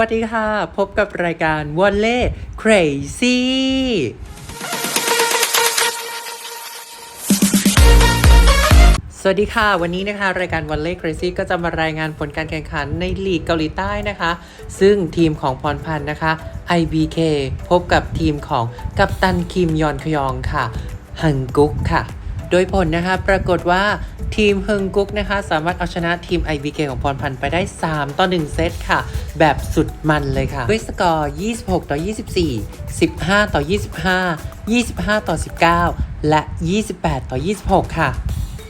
วัสดีค่ะ พบกับรายการวอลเล่ Crazy สวัสดีค่ะ วันนี้นะคะ รายการวอลเล่ Crazy ก็จะมารายงานผลการแข่งขันในลีกเกาหลีใต้นะคะ ซึ่งทีมของพรพันธ์นะคะ IBK พบกับทีมของกัปตันคิมยอนคยองค่ะฮังกุกค่ะ โดยผลนะคะปรากฏว่าทีมฮึงกุ๊กนะคะสามารถเอาชนะทีม IBK ของพรพันธ์ไปได้ 3 ต่อ 1 เซตค่ะ แบบสุดมันเลยค่ะ ด้วยสกอร์ 26 ต่อ 24 15 ต่อ 25 25 ต่อ 19 และ 28 ต่อ 26 ค่ะ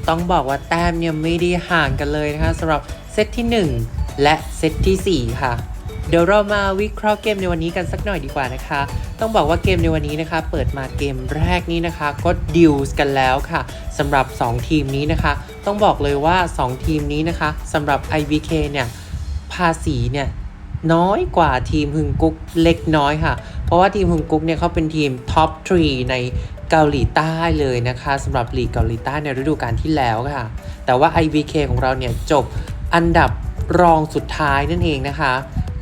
ต้องบอกว่าแต้มเนี่ยไม่ได้ห่างกันเลยนะคะสำหรับเซตที่ 1 และเซตทีสี่4 ค่ะ เดี๋ยวเรามาวิเคราะห์เกมในวันนี้กันสักหน่อยดีกว่านะคะ ต้องบอกว่าเกมในวันนี้นะคะ เปิดมาเกมแรกนี้นะคะ ก็ดิวส์กันแล้วค่ะสำหรับ 2 ทีมนี้นะคะ ต้องบอกเลยว่า 2 ทีมนี้นะคะสำหรับ IBK เนี่ยภาษีเนี่ยน้อยกว่าทีมฮึงกุ๊กเล็กน้อยค่ะ เพราะว่าทีมฮึงกุ๊กเนี่ยเขาเป็นทีมท็อปทรีในเกาหลีใต้เลยนะคะสำหรับลีกเกาหลีใต้ในฤดูกาลที่แล้วค่ะ แต่ว่า IBK ของเราเนี่ยจบอันดับรองสุดท้ายนั่นเองนะคะ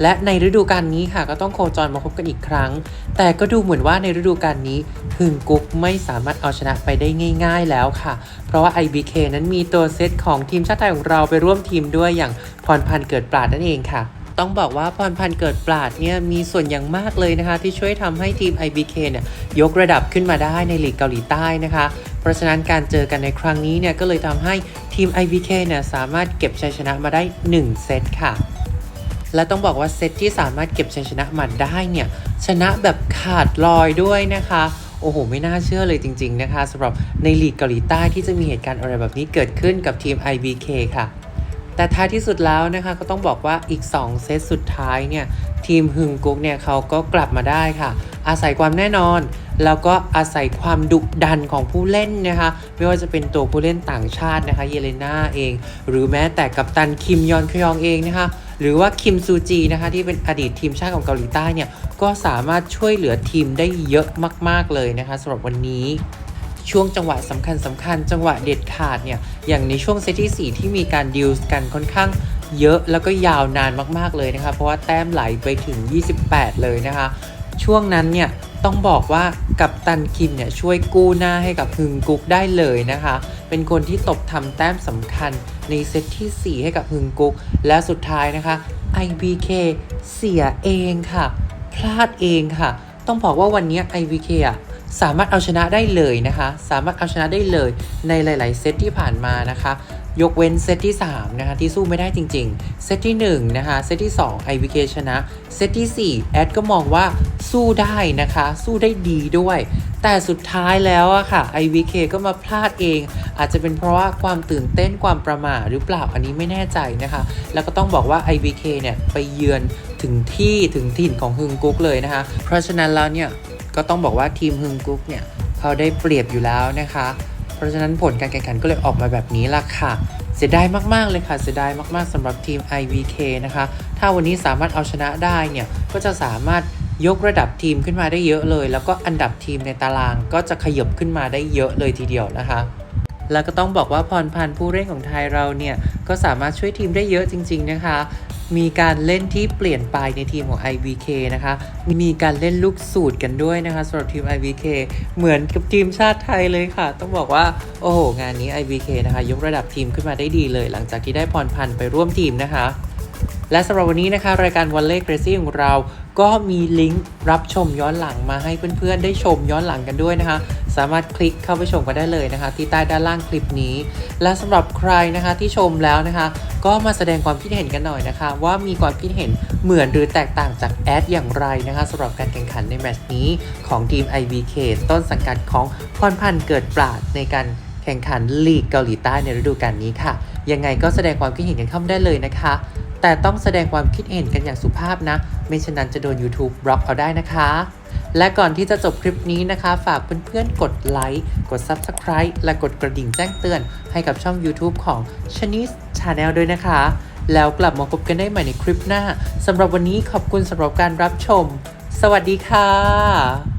และในฤดูกาลนี้ค่ะก็ต้องโคจรมาพบกันอีกครั้ง แต่ก็ดูเหมือนว่าในฤดูกาลนี้ฮึงกุ๊กไม่สามารถเอาชนะไปได้ง่าย ๆแล้วค่ะ เพราะว่า IBK นั้นมีตัวเซตของทีมชาติไทยของเราไปร่วมทีมด้วยอย่างพรพันธ์เกิดปราดนั่นเองค่ะต้องบอกว่าพรพันธ์เกิดปราดเนี่ยมีส่วนอย่างมากเลยนะคะ ที่ช่วยทำให้ทีม IBK เนี่ยยกระดับขึ้นมาได้ในลีกเกาหลีใต้นะคะ เพราะฉะนั้นการเจอกันในครั้งนี้เนี่ยก็เลยทำให้ทีม IBK เนี่ยสามารถเก็บชัยชนะมาได้ 1 เซตค่ะ และต้องบอกว่าเซตที่สามารถเก็บชัยชนะมาได้เนี่ย ชนะแบบขาดลอยด้วยนะคะ โอ้โห ไม่น่าเชื่อเลยจริง ๆ นะคะสำหรับในลีกเกาหลีใต้ที่จะมีเหตุการณ์อะไรแบบนี้เกิดขึ้นกับทีม IBK ค่ะ แต่ท้ายที่สุดแล้วนะคะก็ต้องบอกว่าอีก 2 เซตสุดท้ายเนี่ย ทีมฮึงกุ๊กเนี่ยเขาก็กลับมาได้ค่ะ อาศัยความแน่นอนแล้วก็อาศัยความดุดันของผู้เล่นนะคะ ไม่ว่าจะเป็นตัวผู้เล่นต่างชาตินะคะ เยเลนาเอง หรือแม้แต่กัปตันคิมยอนคยองเองนะคะ หรือว่าคิมซูจีนะคะที่เป็นอดีตทีมชาติของเกาหลีใต้เนี่ยก็สามารถช่วยเหลือทีมได้เยอะมาก ๆเลยนะคะสำหรับวันนี้ช่วงจังหวะสำคัญสำคัญจังหวะเด็ดขาดเนี่ยอย่างในช่วงเซตที่ 4 ที่มีการดิวส์กันค่อนข้างเยอะแล้วก็ยาวนานมากๆเลยนะคะเพราะว่าแต้มไหลไปถึง 28 เลยนะคะ ช่วงนั้นเนี่ย ต้องบอกว่ากัปตันคิมเนี่ยช่วยกู้หน้าให้กับฮึงกุกได้เลยนะคะ เป็นคนที่ตบทำแต้มสำคัญในเซตที่ 4 ให้กับฮึงกุก และสุดท้ายนะคะ IBK เสียเองค่ะ พลาดเองค่ะ ต้องบอกว่าวันนี้ IVK อะสามารถเอาชนะได้เลยนะคะ สามารถเอาชนะได้เลยในหลาย ๆ เซตที่ผ่านมานะคะ ยกเว้นเซตที่ 3 นะคะที่สู้ไม่ได้จริงๆ เซตที่1นะคะเซตที่2 IVK ชนะ เซตที่ 4 แอดก็มองว่าสู้ได้นะคะ สู้ได้ดีด้วย แต่สุดท้ายแล้วอะค่ะ IVK ก็มาพลาดเอง อาจจะเป็นเพราะว่าความตื่นเต้นความประมาทหรือเปล่าอันนี้ไม่แน่ใจนะคะ แล้วก็ต้องบอกว่า IVK เนี่ยไปเยือนถึงที่ถึงถิ่นของฮึงกุ๊กเลยนะคะ เพราะฉะนั้นแล้วเนี่ยก็ต้องบอกว่าทีมฮึงกุ๊กเนี่ยเขาได้เปรียบอยู่แล้วนะคะ เพราะฉะนั้นผลการแข่งขันก็เลยออกมาแบบนี้ล่ะค่ะ เสียดายมาก ๆ เลยค่ะ เสียดายมาก ๆสำหรับทีม IVK นะคะ ถ้าวันนี้สามารถเอาชนะได้เนี่ย ก็จะสามารถยกระดับทีมขึ้นมาได้เยอะเลย แล้วก็อันดับทีมในตารางก็จะขยบขึ้นมาได้เยอะเลยทีเดียวนะคะแล้วก็ต้องบอกว่าพรพันธ์ผู้เล่นของไทยเราเนี่ย ก็สามารถช่วยทีมได้เยอะจริง ๆ นะคะ มีการเล่นที่เปลี่ยนไปในทีมของ IVK นะคะ มีการเล่นลูกสูตรกันด้วยนะคะสำหรับทีม IVK เหมือนกับทีมชาติไทยเลยค่ะ ต้องบอกว่า โอ้โห งานนี้ IVK นะคะ ยกระดับทีมขึ้นมาได้ดีเลย หลังจากที่ได้พรพันธ์ไปร่วมทีมนะคะ และสำหรับวันนี้นะคะ รายการวันเล่เกรซี่ของเรา ก็มีลิงก์รับชมย้อนหลังมาให้เพื่อนๆ ได้ชมย้อนหลังกันด้วยนะคะ สามารถคลิกเข้าไปชมกันได้เลยนะคะ ที่ใต้ด้านล่างคลิปนี้ และสำหรับใครนะคะที่ชมแล้วนะคะ ก็มาแสดงความคิดเห็นกันหน่อยนะคะ ว่ามีความคิดเห็นเหมือนหรือแตกต่างจากแอดอย่างไรนะคะสำหรับการแข่งขันในแมตช์นี้ของทีม IVK ต้นสังกัดของพรพันธ์เกิดปราดในการแข่งขันลีกเกาหลีใต้ในฤดูกาลนี้ค่ะ ยังไงก็แสดงความคิดเห็นกันเข้ามาได้เลยนะคะ แต่ต้องแสดงความคิดเห็นกันอย่างสุภาพนะ ไม่ฉะนั้นจะโดน YouTube บล็อกเอาได้นะคะ และก่อนที่จะจบคลิปนี้นะคะ ฝากเพื่อนๆ กดไลค์ กด Subscribe และกดกระดิ่งแจ้งเตือนให้กับช่อง YouTube ของ c h a n e s Channel ด้วยนะคะ แล้วกลับมาพบกันได้ใหม่ในคลิปหน้าสำหรับวันนี้ขอบคุณสำหรับการรับชม สวัสดีค่ะ